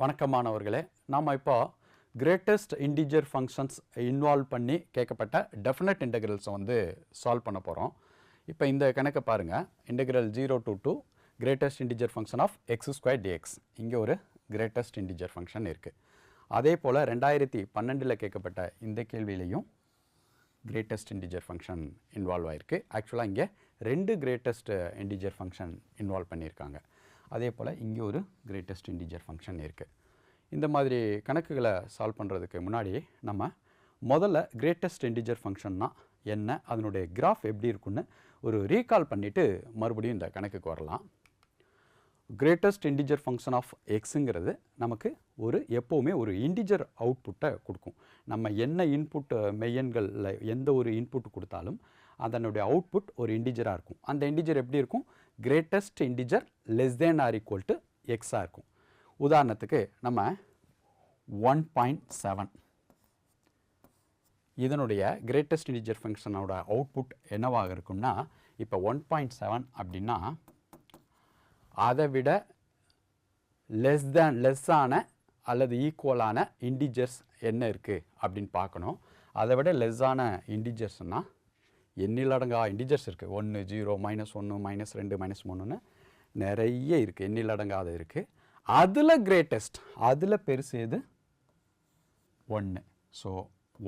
வணக்கமானவர்களே நாம் இப்போ greatest integer functions involve பண்ணி கேட்கப்பட்ட டெஃபினட் இன்டெகிரல்ஸை வந்து சால்வ் பண்ண போகிறோம் இப்போ இந்த கணக்கை பாருங்கள் integral zero to two greatest integer function of x square dx இங்கே ஒரு கிரேட்டஸ்ட் இன்டிஜர் ஃபங்க்ஷன் இருக்குது அதே போல் ரெண்டாயிரத்தி பன்னெண்டில் கேட்கப்பட்ட இந்த கேள்வியிலையும் கிரேட்டஸ்ட் இன்டிஜர் ஃபங்க்ஷன் இன்வால்வ் ஆகிருக்கு ஆக்சுவலாக இங்கே ரெண்டு கிரேட்டஸ்ட் இன்டிஜர் ஃபங்க்ஷன் இன்வால்வ் பண்ணியிருக்காங்க. அதே போல் இங்கே ஒரு கிரேட்டஸ்ட் இன்டிஜர் ஃபங்க்ஷன் இருக்குது இந்த மாதிரி கணக்குகளை சால்வ் பண்ணுறதுக்கு முன்னாடி நம்ம முதல்ல கிரேட்டஸ்ட் இன்டிஜர் ஃபங்க்ஷன்னா என்ன அதனுடைய கிராஃப் எப்படி இருக்குன்னு ஒரு ரீகால் பண்ணிவிட்டு மறுபடியும் இந்த கணக்குக்கு வரலாம். கிரேட்டஸ்ட் இன்டிஜர் ஃபங்க்ஷன் ஆஃப் எக்ஸுங்கிறது நமக்கு ஒரு எப்போவுமே ஒரு இன்டிஜர் அவுட்புட்டை கொடுக்கும். நம்ம என்ன இன்புட் மெய்யன்களில் எந்த ஒரு இன்புட் கொடுத்தாலும் அதனுடைய அவுட்புட் ஒரு இன்டிஜராக இருக்கும். அந்த இன்டிஜர் எப்படி இருக்கும்? Greatest integer less than or equal to எக்ஸாக இருக்கும். உதாரணத்துக்கு நம்ம ஒன் பாயிண்ட் செவன் இதனுடைய கிரேட்டஸ்ட் இன்டிஜர் ஃபங்க்ஷனோட அவுட்புட் என்னவாக இருக்கும்னா இப்போ ஒன் பாயிண்ட் செவன் அப்படின்னா அதை விட லெஸ் தேன் லெஸ்ஸான அல்லது ஈக்குவலான இன்டிஜர்ஸ் என்ன இருக்குது அப்படின்னு பார்க்கணும். அதை விட லெஸ்ஸான இன்டிஜர்ஸ்னால் எண்ணிலடங்கா இன்டிஜர்ஸ் இருக்குது ஒன்று ஜீரோ மைனஸ் ஒன்று மைனஸ் ரெண்டு மைனஸ் மூணுன்னு நிறைய இருக்குது எண்ணிலடங்காத இருக்குது அதில் கிரேட்டஸ்ட் அதில் பெருசு எது? ஒன்று ஸோ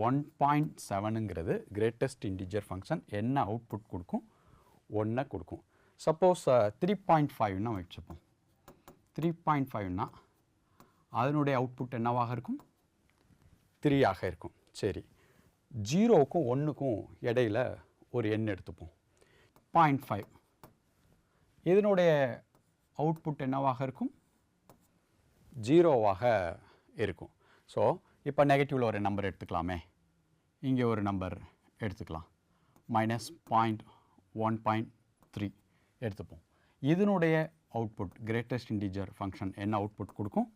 ஒன் பாயிண்ட் செவனுங்கிறது கிரேட்டஸ்ட் இன்டிஜர் ஃபங்க்ஷன் என்ன அவுட்புட் கொடுக்கும்? ஒன்றை கொடுக்கும். சப்போஸ் த்ரீ பாயிண்ட் ஃபைவ்னா வச்சுப்போம். த்ரீ பாயிண்ட் ஃபைவ்னா அதனுடைய அவுட்புட் என்னவாக இருக்கும்? த்ரீயாக இருக்கும். சரி. ஜீரோவுக்கும் ஒன்றுக்கும் இடையில ஒரு எண் எடுத்துப்போம். பாயிண்ட் ஃபைவ் இதனுடைய அவுட்புட் என்னவாக இருக்கும்? ஜீரோவாக இருக்கும். ஸோ இப்போ நெகட்டிவில் ஒரு நம்பர் எடுத்துக்கலாமே. இங்கே ஒரு நம்பர் எடுத்துக்கலாம். Minus point one point three எடுத்துப்போம். இதனுடைய அவுட்புட் கிரேட்டஸ்ட் இன்டீஜர் ஃபங்க்ஷன் என்ன அவுட்புட் கொடுக்கும்?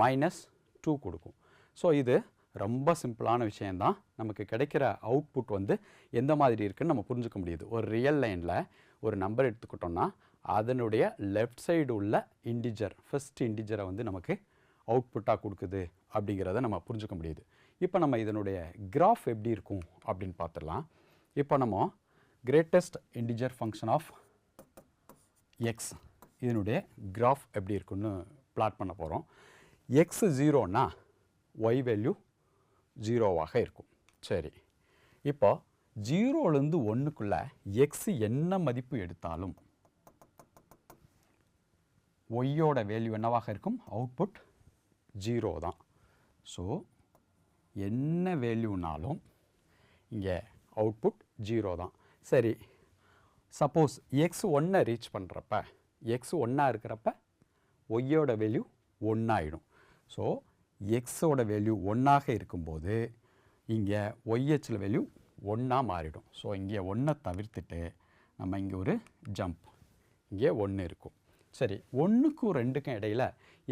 மைனஸ் டூ கொடுக்கும். ஸோ இது ரொம்ப சிம்பிளான விஷயந்தான் நமக்கு கிடைக்கிற அவுட்புட் வந்து எந்த மாதிரி இருக்குதுன்னு நம்ம புரிஞ்சுக்க முடியுது. ஒரு ரியல் லைனில் ஒரு நம்பர் எடுத்துக்கிட்டோம்னா அதனுடைய லெஃப்ட் சைடு உள்ள இண்டிஜர் ஃபஸ்ட் இண்டிஜரை வந்து நமக்கு அவுட்புட்டாக கொடுக்குது அப்படிங்கிறத நம்ம புரிஞ்சுக்க முடியுது. இப்போ நம்ம இதனுடைய கிராஃப் எப்படி இருக்கும் அப்படின்னு பார்த்துடலாம். இப்போ நம்ம greatest integer function of x இதனுடைய கிராஃப் எப்படி இருக்குன்னு பிளாட் பண்ண போகிறோம் எக்ஸ் ஜீரோனா ஒய் வேல்யூ ஜீரோவாக இருக்கும். சரி. இப்போ ஜீரோலேருந்து ஒன்றுக்குள்ளே எக்ஸ் என்ன மதிப்பு எடுத்தாலும் ஒய்யோட வேல்யூ என்னவாக இருக்கும்? அவுட்புட் ஜீரோ தான். ஸோ என்ன வேல்யூனாலும் இங்கே அவுட்புட் ஜீரோ தான். சரி சப்போஸ் எக்ஸ் ஒன்றை ரீச் பண்ணுறப்ப எக்ஸ் ஒன்றா இருக்கிறப்ப ஒய்யோட வேல்யூ ஒன்றாயிடும் ஸோ எக்ஸோட வேல்யூ ஒன்றாக இருக்கும்போது இங்கே ஒய்ஹெச்சில் வேல்யூ ஒன்றா மாறிடும். ஸோ இங்கே ஒன்றை தவிர்த்துட்டு நம்ம இங்கே ஒரு ஜம்ப் இங்கே ஒன்று இருக்கும். சரி ஒன்றுக்கும் ரெண்டுக்கும் இடையில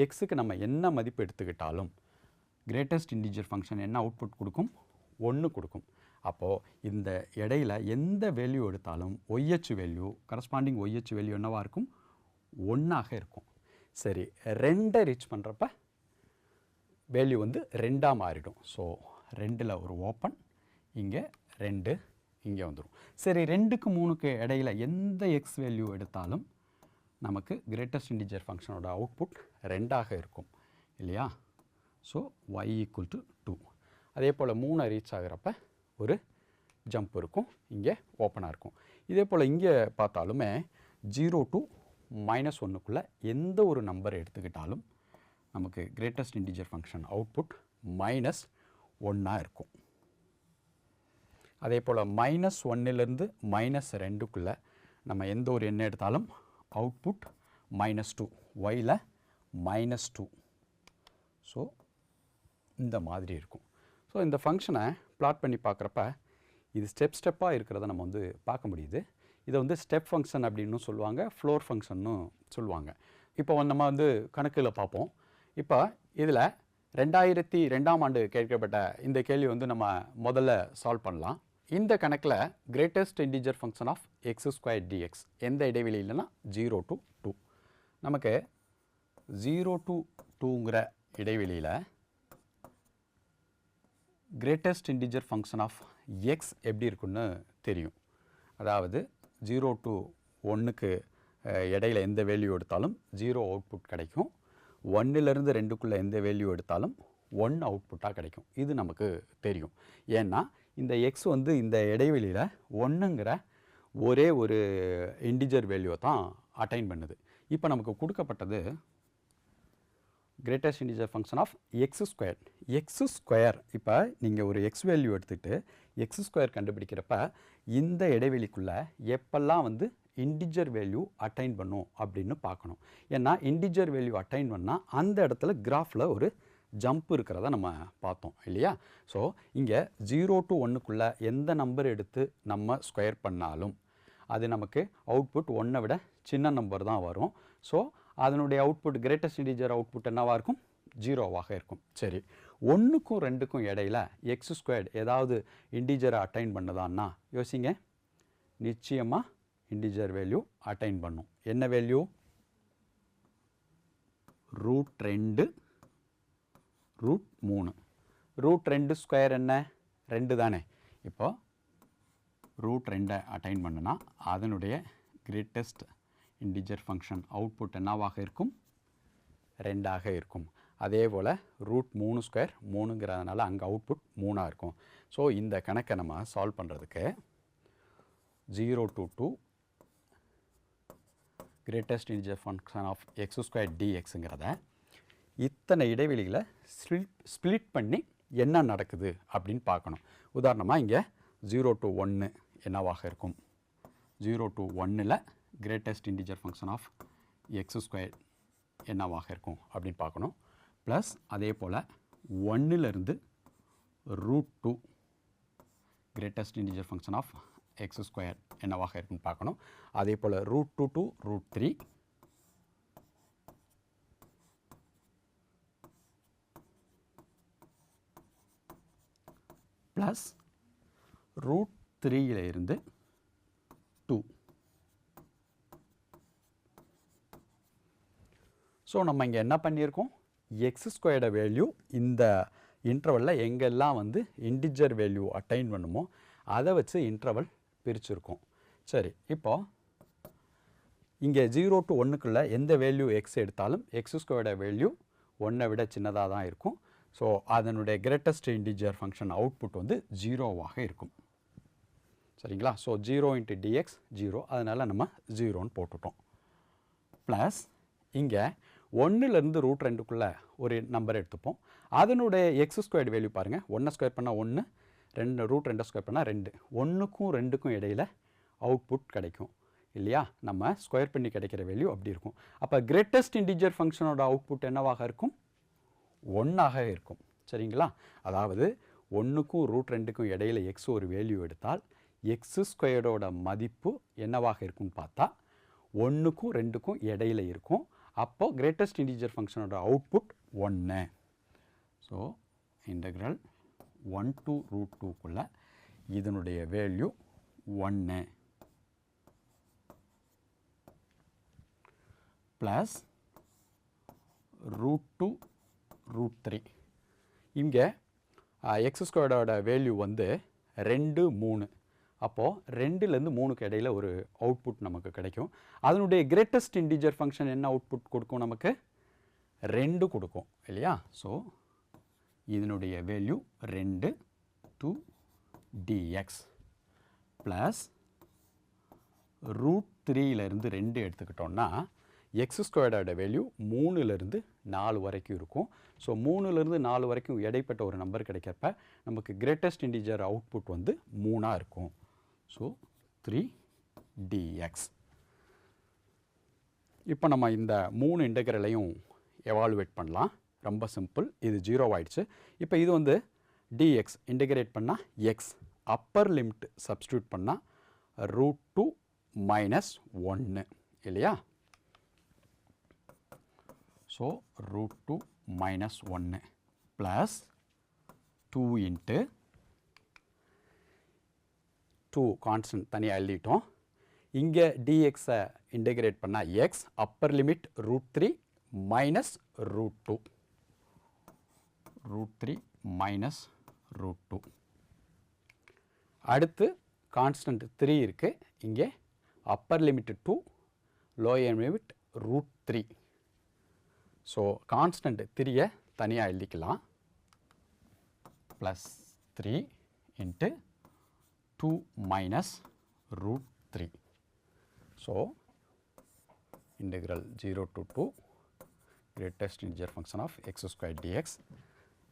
எக்ஸுக்கு நம்ம என்ன மதிப்பு எடுத்துக்கிட்டாலும் கிரேட்டஸ்ட் இன்டிஜர் ஃபங்க்ஷன் என்ன அவுட்புட் கொடுக்கும்? ஒன்று கொடுக்கும். அப்போது இந்த இடையில எந்த வேல்யூ எடுத்தாலும் YH value corresponding YH value என்னவாக இருக்கும்? ஒன்றாக இருக்கும். சரி ரெண்டை ரீச் பண்ணுறப்ப வேல்யூ வந்து ரெண்டாக மாறிடும். ஸோ ரெண்டில் ஒரு ஓப்பன் இங்கே ரெண்டு இங்கே வந்துடும் சரி ரெண்டுக்கு மூணுக்கு இடையில எந்த எக்ஸ் வேல்யூ எடுத்தாலும் நமக்கு கிரேட்டஸ்ட் இன்டிஜர் ஃபங்க்ஷனோட அவுட்புட் ரெண்டாக இருக்கும் இல்லையா? So y equal to two அதே போல் மூணை ரீச் ஆகிறப்ப ஒரு ஜம்ப் இருக்கும் இங்கே ஓப்பனாக இருக்கும். இதே போல் இங்கே பார்த்தாலுமே ஜீரோ டு மைனஸ் ஒன்றுக்குள்ளே எந்த ஒரு நம்பரை எடுத்துக்கிட்டாலும் நமக்கு greatest integer function output minus ஒன்னாக இருக்கும். அதே போல் மைனஸ் ஒன்னிலேருந்து மைனஸ் ரெண்டுக்குள்ளே நம்ம எந்த ஒரு எண்ணை எடுத்தாலும் அவுட்புட் மைனஸ் டூ ஒயில் மைனஸ் டூ ஸோ இந்த மாதிரி இருக்கும். ஸோ இந்த ஃபங்க்ஷனை plot பண்ணி பார்க்குறப்ப இது ஸ்டெப் ஸ்டெப்பாக இருக்கிறத நம்ம வந்து பார்க்க முடியுது. இதை வந்து ஸ்டெப் ஃபங்க்ஷன் அப்படின்னு சொல்லுவாங்க ஃப்ளோர் function சொல்லுவாங்க. இப்போ நம்ம வந்து கணக்கில் பார்ப்போம். இப்போ இதில் ரெண்டாயிரத்தி ரெண்டாம் ஆண்டு கேட்கப்பட்ட இந்த கேள்வி வந்து நம்ம முதல்ல சால்வ் பண்ணலாம். இந்த கணக்கில் greatest integer function of x square dx எந்த இடைவெளியிலனா ஜீரோ டு டூ நமக்கு ஜீரோ டு டூங்கிற இடைவெளியில் greatest integer function of x எப்படி இருக்குன்னு தெரியும். அதாவது ஜீரோ டு ஒன்றுக்கு இடையில எந்த வேல்யூ எடுத்தாலும் ஜீரோ அவுட்புட் கிடைக்கும். ஒன்றுலேருந்து ரெண்டுக்குள்ளே எந்த வேல்யூ எடுத்தாலும் ஒன் அவுட்புட்டாக கிடைக்கும். இது நமக்கு தெரியும். ஏன்னா இந்த எக்ஸ் வந்து இந்த இடைவெளியில் ஒன்றுங்கிற ஒரே ஒரு இண்டிஜர் வேல்யூவை தான் அட்டைன் பண்ணுது. இப்போ நமக்கு கொடுக்கப்பட்டது greatest integer function of x square x square இப்போ நீங்கள் ஒரு எக்ஸ் வேல்யூ எடுத்துக்கிட்டு எக்ஸ் ஸ்கொயர் கண்டுபிடிக்கிறப்ப இந்த இடைவெளிக்குள்ளே எப்பெல்லாம் வந்து இண்டிஜர் வேல்யூ அட்டைன் பண்ணும் அப்படின்னு பார்க்கணும். ஏன்னா இண்டிஜர் வேல்யூ அட்டைன் பண்ணால் அந்த இடத்துல கிராஃபில் ஒரு ஜம்ப் இருக்கிறத நம்ம பார்த்தோம் இல்லையா? ஸோ இங்கே ஜீரோ டு ஒன்றுக்குள்ளே எந்த நம்பர் எடுத்து நம்ம ஸ்கொயர் பண்ணாலும் அது நமக்கு அவுட்புட் ஒன்றை விட சின்ன நம்பர் தான் வரும். ஸோ அதனுடைய அவுட்புட் கிரேட்டஸ்ட் இன்டிஜர் அவுட்புட் என்னவாக இருக்கும்? ஜீரோவாக இருக்கும். சரி. ஒன்றுக்கும் ரெண்டுக்கும் இடையில எக்ஸ் ஸ்கொயர்ட் ஏதாவது இன்டிஜரை அட்டைன் பண்ணுதான்னா யோசிங்க. நிச்சயமாக இன்டிஜர் வேல்யூ அட்டைன் பண்ணும். என்ன வேல்யூ ரூட் ரெண்டு ரூட் மூணு. ரூட் ரெண்டு ஸ்கொயர் என்ன? ரெண்டு தானே. இப்போது ரூட் ரெண்டை அட்டைன் பண்ணுனா அதனுடைய கிரேட்டஸ்ட் இன்டிஜர் ஃபங்க்ஷன் அவுட்புட் என்னவாக இருக்கும்? ரெண்டாக இருக்கும். அதே போல் ரூட் மூணு ஸ்கொயர் மூணுங்கிறதுனால அங்கே அவுட்புட் மூணாக இருக்கும். ஸோ இந்த கணக்கை நம்ம சால்வ் பண்ணுறதுக்கு zero to two greatest integer function of x square டிஎக்ஸுங்கிறத இத்தனை இடைவெளிகளை ஸ்பிளிட் ஸ்ப்ளிட் பண்ணி என்ன நடக்குது அப்படின்னு பார்க்கணும். உதாரணமாக இங்கே ஜீரோ டு ஒன்று என்னவாக இருக்கும்? ஜீரோ டு ஒன்னில் greatest integer function of x square என்னவாக இருக்கும் அப்படின்னு பார்க்கணும். ப்ளஸ் அதே போல் ஒன்னிலிருந்து root two greatest integer function of x square என்னவாக இருக்குன்னு பார்க்கணும். அதே போல் root two to root three plus root த்ரீயில் இருந்து டூ ஸோ நம்ம இங்கே என்ன பண்ணியிருக்கோம்? எக்ஸ் ஸ்கொயர்ட வேல்யூ இந்த இன்டர்வலில் எங்கெல்லாம் வந்து இன்டிஜர் வேல்யூ அட்டைன் பண்ணுமோ அதை வச்சு இன்டர்வல் பிரிச்சுருக்கோம். சரி இப்போ இங்கே ஜீரோ டு ஒன்றுக்குள்ளே எந்த வேல்யூ எக்ஸ் எடுத்தாலும் எக்ஸ் ஸ்கொயர்ட வேல்யூ ஒன்றை விட சின்னதாக தான் இருக்கும். ஸோ அதனுடைய கிரேட்டஸ்ட் இன்டிஜர் ஃபங்க்ஷன் அவுட்புட் வந்து ஜீரோவாக இருக்கும். சரிங்களா? So zero into dx zero அதனால் நம்ம ஜீரோன்னு போட்டுட்டோம். ப்ளஸ் இங்கே ஒன்றுலேருந்து ரூட் ரெண்டுக்குள்ளே ஒரு நம்பர் எடுத்துப்போம். அதனுடைய எக்ஸ் ஸ்கொயர்டு வேல்யூ பாருங்கள் ஒன்றை ஸ்கொயர் பண்ணால் ஒன்று ரெண்டு ரூட் ரெண்டை ஸ்கொயர் பண்ணால் ரெண்டு. ஒன்றுக்கும் ரெண்டுக்கும் இடையில் அவுட்புட் கிடைக்கும். இல்லையா? நம்ம ஸ்கொயர் பண்ணி கிடைக்கிற வேல்யூ அப்படி இருக்கும். அப்போ கிரேட்டஸ்ட் இன்டிஜர் ஃபங்க்ஷனோட அவுட்புட் என்னவாக இருக்கும்? ஒன்றாக இருக்கும். சரிங்களா? அதாவது ஒன்றுக்கும் ரூட் ரெண்டுக்கும் இடையில எக்ஸ் ஒரு வேல்யூ எடுத்தால் எக்ஸ் ஸ்கொயர்டோட மதிப்பு என்னவாக இருக்கும்னு பார்த்தா ஒன்றுக்கும் ரெண்டுக்கும் இடையில இருக்கும். அப்போ கிரேட்டஸ்ட் இன்டீஜர் ஃபங்க்ஷனோட அவுட்புட் ஒன்று so integral one two root டூக்குள்ளே இதனுடைய வேல்யூ ஒன்று plus root two root three இங்கே எக்ஸ் ஸ்கொயர்டோட வேல்யூ வந்து ரெண்டு மூணு. அப்போது ரெண்டுலேருந்து மூணுக்கு இடையில ஒரு அவுட்புட் நமக்கு கிடைக்கும். அதனுடைய கிரேட்டஸ்ட் இன்டிஜர் ஃபங்க்ஷன் என்ன அவுட்புட் கொடுக்கும் நமக்கு? ரெண்டு கொடுக்கும் இல்லையா? ஸோ இதனுடைய வேல்யூ ரெண்டு டூ டிஎக்ஸ் ப்ளஸ் ரூட் த்ரீயிலேருந்து ரெண்டு எடுத்துக்கிட்டோம்னா எக்ஸ் ஸ்கொயர்டோட வேல்யூ மூணுலேருந்து நாலு வரைக்கும் இருக்கும். ஸோ மூணுலேருந்து நாலு வரைக்கும் இடைப்பட்ட ஒரு நம்பர் கிடைக்கிறப்ப நமக்கு கிரேட்டஸ்ட் இண்டிஜர் அவுட்புட் வந்து மூணாக இருக்கும். ஸோ த்ரீ டிஎக்ஸ் இப்போ நம்ம இந்த மூணு இன்டகிரலையும் எவாலுவேட் பண்ணலாம். ரொம்ப சிம்பிள் இது ஜீரோ ஆயிடுச்சு. இப்போ இது வந்து டிஎக்ஸ் இன்டகிரேட் பண்ணால் எக்ஸ் அப்பர் லிமிட் சப்ஸ்டியூட் பண்ணால் ரூட் டூ மைனஸ் ஒன்று இல்லையா? ஸோ ரூட் டூ மைனஸ் ஒன்று plus two into two constant தனியாக எழுதிட்டோம். இங்கே டிஎக்ஸை இன்டகிரேட் பண்ணால் x upper limit root three minus root two root three minus root two அடுத்து கான்ஸ்டன்ட் த்ரீ இருக்குது இங்கே upper limit two lower limit root three so constant த்ரீயை தனியாக எழுதிக்கலாம். Plus three into two minus root three so integral 0 to 2 greatest integer function of x square dx.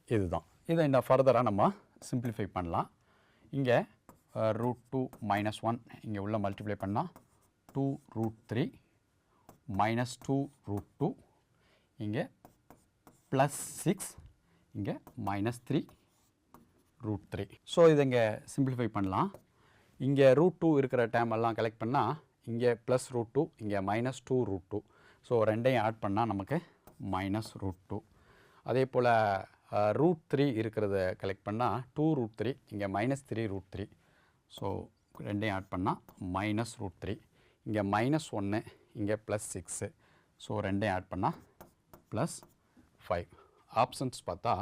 இதுதான். இதை இந்த ஃபர்தராக நம்ம சிம்பிளிஃபை பண்ணலாம். இங்கே ரூட் டூ மைனஸ் ஒன் இங்கே உள்ள மல்டிப்ளை பண்ணால் two root three minus two root two இங்கே ப்ளஸ் சிக்ஸ் இங்கே minus three root three so இதை இங்கே சிம்பிளிஃபை பண்ணலாம். இங்கே ரூட் டூ இருக்கிற டேம் எல்லாம் கலெக்ட் பண்ணால் இங்கே ப்ளஸ் ரூட் டூ இங்கே minus two root two so ரெண்டையும் ஆட் பண்ணால் நமக்கு மைனஸ் ரூட் டூ அதே போல் ரூட் த்ரீ இருக்கிறத கலெக்ட் பண்ணால் டூ ரூட் த்ரீ இங்கே minus three root three so ரெண்டையும் ஆட் பண்ணால் மைனஸ் ரூட் த்ரீ இங்கே மைனஸ் ஒன்று இங்கே ப்ளஸ் சிக்ஸு ஸோ ரெண்டையும் ஆட் பண்ணால் ப்ளஸ் ஃபைவ் ஆப்ஷன்ஸ் பார்த்தா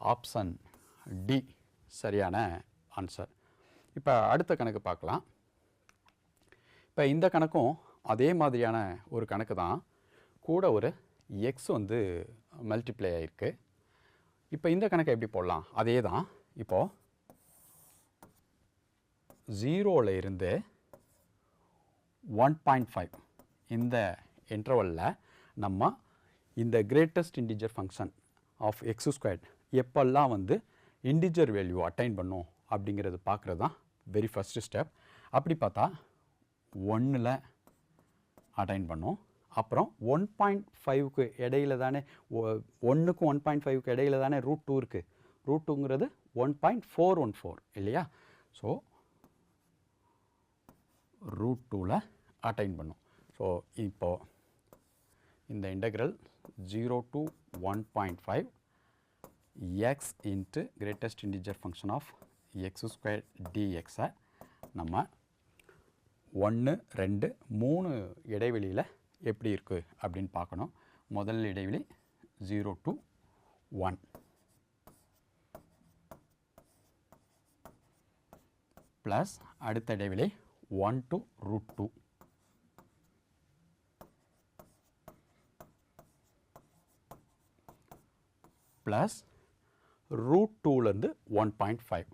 ஆப்ஷன் டி சரியான ஆன்சர் இப்போ அடுத்த கணக்கு பார்க்கலாம். இப்போ இந்த கணக்கும் அதே மாதிரியான ஒரு கணக்கு தான். கூட ஒரு எக்ஸ் வந்து மல்டிப்ளை ஆகிருக்கு இப்போ இந்த கணக்கை எப்படி போடலாம்? அதே தான். இப்போது ஜீரோவில் இருந்து ஒன் பாயிண்ட் ஃபைவ் இந்த இன்டர்வலில் நம்ம இந்த greatest integer function of x squared எப்பெல்லாம் வந்து இன்டிஜர் வேல்யூ அட்டைன் பண்ணும் அப்படிங்கிறது பார்க்குறது தான் வெரி ஃபஸ்ட்டு ஸ்டெப் அப்படி பார்த்தா ஒன்றில் அட்டைன் பண்ணோம். அப்புறம் ஒன் பாயிண்ட் ஃபைவ்க்கு இடையில தானே ஒன்றுக்கும் ஒன் பாயிண்ட் ஃபைவ்க்கு இடையில தானே ரூட் டூ இருக்குது root டூங்கிறது one point four one four இல்லையா? ஸோ ரூட் டூவில் அட்டைன் பண்ணும். ஸோ இப்போது இந்த integral zero to one point five x into greatest integer function of x square dx நம்ம ஒன்று ரெண்டு மூணு இடைவெளியில் எப்படி இருக்குது அப்படின்னு பார்க்கணும். முதல் இடைவெளி ஜீரோ to ஒன் ப்ளஸ் அடுத்த இடைவெளி one to root two plus root டூலேருந்து ஒன் பாயிண்ட் ஃபைவ்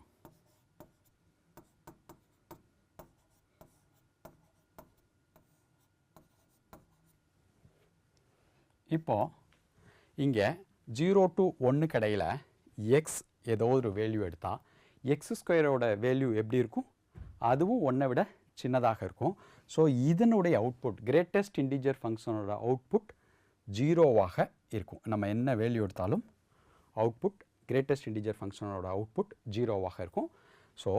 இப்போது இங்கே ஜீரோ டு ஒன்றுக்கு இடையில் எக்ஸ் ஏதோ ஒரு வேல்யூ எடுத்தால் எக்ஸ் ஸ்கொயரோட வேல்யூ எப்படி இருக்கும்? அதுவும் ஒன்றை விட சின்னதாக இருக்கும். ஸோ இதனுடைய அவுட்புட் கிரேட்டஸ்ட் இண்டிஜர் ஃபங்க்ஷனோட அவுட்புட் ஜீரோவாக இருக்கும். நம்ம என்ன வேல்யூ எடுத்தாலும் அவுட்புட் கிரேட்டஸ்ட் இன்டிஜர் ஃபங்க்ஷனோட அவுட்புட் ஜீரோவாக இருக்கும். ஸோ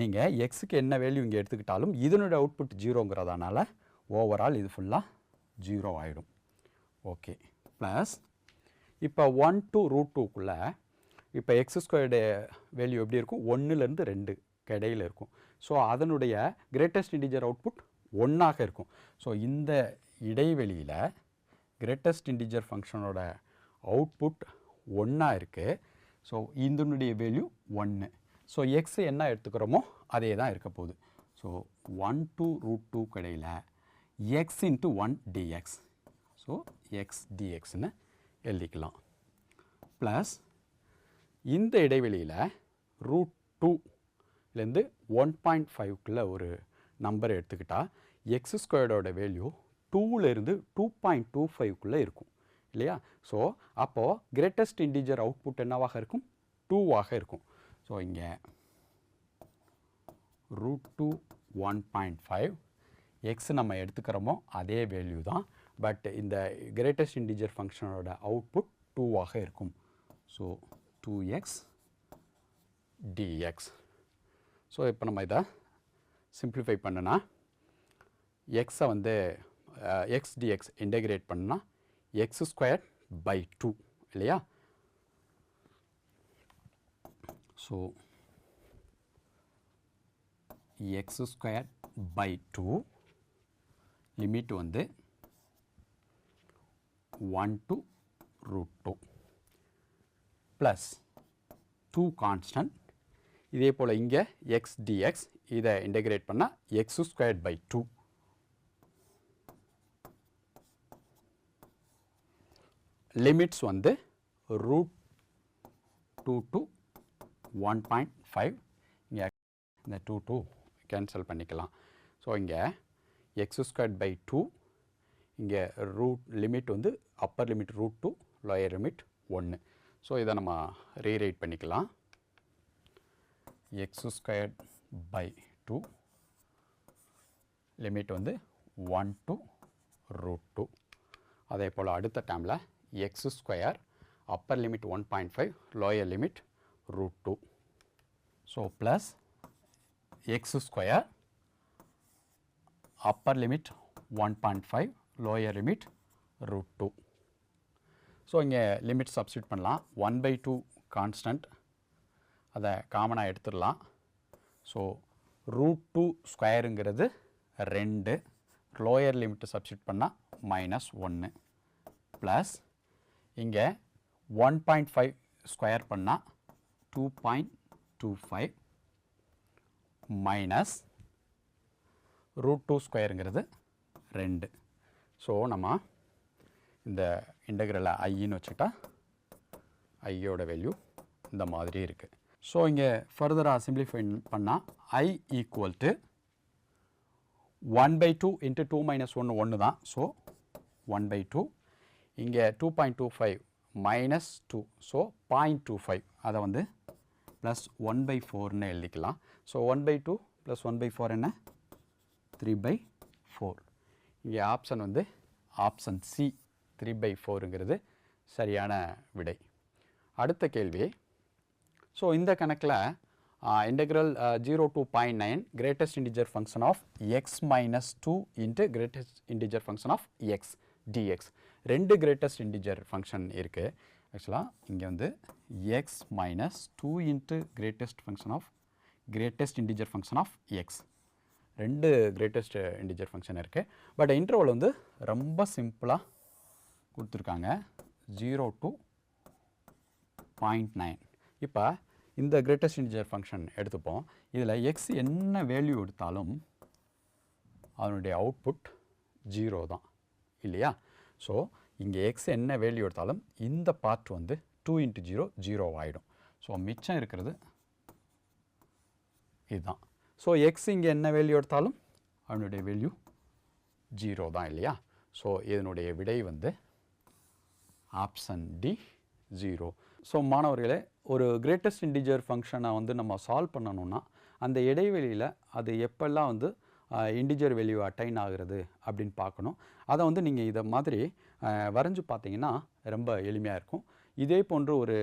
நீங்கள் எக்ஸுக்கு என்ன வேல்யூ இங்கே எடுத்துக்கிட்டாலும் இதனுடைய அவுட்புட் ஜீரோங்கிறதுனால ஓவரால் இது ஃபுல்லாக ஜீரோ ஆகிடும் ஓகே ப்ளஸ் இப்போ ஒன் டூ ரூட் டூக்குள்ளே இப்போ எக்ஸ் ஸ்கொயர்டு வேல்யூ எப்படி இருக்கும்? ஒன்றுலேருந்து ரெண்டு இடையில் இருக்கும். ஸோ அதனுடைய கிரேட்டஸ்ட் இன்டிஜர் அவுட்புட் ஒன்றாக இருக்கும். ஸோ இந்த இடைவெளியில் கிரேட்டஸ்ட் இன்டிஜர் ஃபங்க்ஷனோட அவுட்புட் ஒன்றா இருக்குது ஸோ இதனுடைய வேல்யூ ஒன்று ஸோ எக்ஸ் என்ன எடுத்துக்கிறோமோ அதே தான் இருக்க போகுது. So one two root two கடையில் x into one dx so x டிஎக்ஸ்னு எழுதிக்கலாம். ப்ளஸ் இந்த இடைவெளியில் ரூட் டூலேருந்து ஒன் பாயிண்ட் ஃபைவ்க்குள்ளே ஒரு நம்பர் எடுத்துக்கிட்டால் எக்ஸ் ஸ்கொயர்டோட வேல்யூ டூலேருந்து டூ பாயிண்ட் டூ ஃபைவ்க்குள்ளே இருக்கும். இல்லையா? ஸோ அப்போது கிரேட்டஸ்ட் இன்டிஜர் அவுட்புட் என்னவாக இருக்கும்? டூவாக இருக்கும். ஸோ இங்கே root two one point five x நம்ம எடுத்துக்கிறோமோ அதே வேல்யூ தான். பட் இந்த கிரேட்டஸ்ட் இன்டிஜர் ஃபங்க்ஷனோட அவுட்புட் டூவாக இருக்கும். So two x dx so இப்போ நம்ம இதை சிம்பிளிஃபை பண்ணுனா எக்ஸை வந்து எக்ஸ் டிஎக்ஸ் இன்டகிரேட் பண்ணால் எக்ஸ் ஸ்கொயர் பை டூ இல்லையா? So x square by two limit வந்து one to root two plus two constant இதே போல் இங்கே எக்ஸ் டிஎக்ஸ் இதை இன்டகிரேட் பண்ணால் x square by two limits வந்து root two to one point five இங்கே இந்த டூ டூ கேன்சல் பண்ணிக்கலாம். ஸோ இங்கே x ஸ்கொயர்ட் பை டூ இங்கே ரூட் லிமிட் வந்து upper limit root two lower limit ஒன்று ஸோ இதை நம்ம ரீரைட் பண்ணிக்கலாம். x squared by two limit வந்து ஒன் to root டூ அதே போல் அடுத்த டேமில் x square upper limit one point five lower limit So, two so plus x square upper limit 1.5 lower limit root 2 so இங்கே limit substitute பண்ணலாம். One by two constant அதை காமனாக எடுத்துடலாம். So square two ஸ்கொயருங்கிறது ரெண்டு. லோயர் லிமிட்டு பண்ணா பண்ணால் minus ஒன்று ப்ளஸ் இங்கே ஒன் பாயிண்ட் ஃபைவ் ஸ்கொயர் பண்ணால் two point two five minus root two ஸ்கொயருங்கிறது ரெண்டு. ஸோ நம்ம இந்த இன்டகிரலை ஐன்னு வச்சுக்கிட்டா ஐயோட வேல்யூ இந்த மாதிரி இருக்குது ஸோ இங்கே ஃபர்தராக சிம்பிளிஃபை பண்ணால் I equal to one by two into two minus ஒன்று ஒன்று தான். ஸோ ஒன் பை டூ இங்கே two point two five minus two so point two five அதை வந்து ப்ளஸ் ஒன் பை ஃபோர்னு எழுதிக்கலாம். So one by two plus one by four என்ன? Three by four இங்கே ஆப்ஷன் வந்து ஆப்ஷன் சி த்ரீ பை ஃபோருங்கிறது சரியான விடை. அடுத்த கேள்வி. ஸோ இந்த கணக்கில் integral zero to point nine greatest integer function of x minus two into greatest integer function of x dx ரெண்டு கிரேட்டஸ்ட் இன்டிஜர் ஃபங்க்ஷன் இருக்குது ஆக்சுவலாக இங்கே வந்து x minus two into greatest function of greatest integer function of x ரெண்டு greatest integer function இருக்குது but interval வந்து ரொம்ப சிம்பிளாக கொடுத்துருக்காங்க. ஜீரோ டு பாயிண்ட் நைன் இப்போ இந்த கிரேட்டஸ்ட் இன்டிஜர் ஃபங்க்ஷன் எடுத்துப்போம். இதில் எக்ஸ் என்ன வேல்யூ எடுத்தாலும் அதனுடைய அவுட்புட் ஜீரோ தான். இல்லையா? ஸோ இங்கே எக்ஸ் என்ன வேல்யூ எடுத்தாலும் இந்த பார்ட் வந்து டூ இன்ட்டு ஜீரோ ஜீரோ ஆகிடும் ஸோ மிச்சம் இருக்கிறது இதுதான். ஸோ எக்ஸ் இங்கே என்ன வேல்யூ எடுத்தாலும் அவனுடைய வேல்யூ ஜீரோ தான் இல்லையா? ஸோ இதனுடைய விடை வந்து ஆப்ஷன் டி ஜீரோ ஸோ மாணவர்களே ஒரு கிரேட்டஸ்ட் இன்டிஜர் ஃபங்க்ஷனை வந்து நம்ம சால்வ் பண்ணணும்னா அந்த இடைவெளியில் அது எப்பெல்லாம் வந்து இன்டிஜர் வேல்யூ அட்டைன் ஆகிறது அப்படின்னு பார்க்கணும். அதை வந்து நீங்கள் இதை மாதிரி வரைஞ்சு பார்த்தீங்கன்னா ரொம்ப எளிமையாக இருக்கும். இதே போன்று ஒரு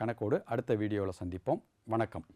கணக்கோடு அடுத்த வீடியோவில் சந்திப்போம். வணக்கம்.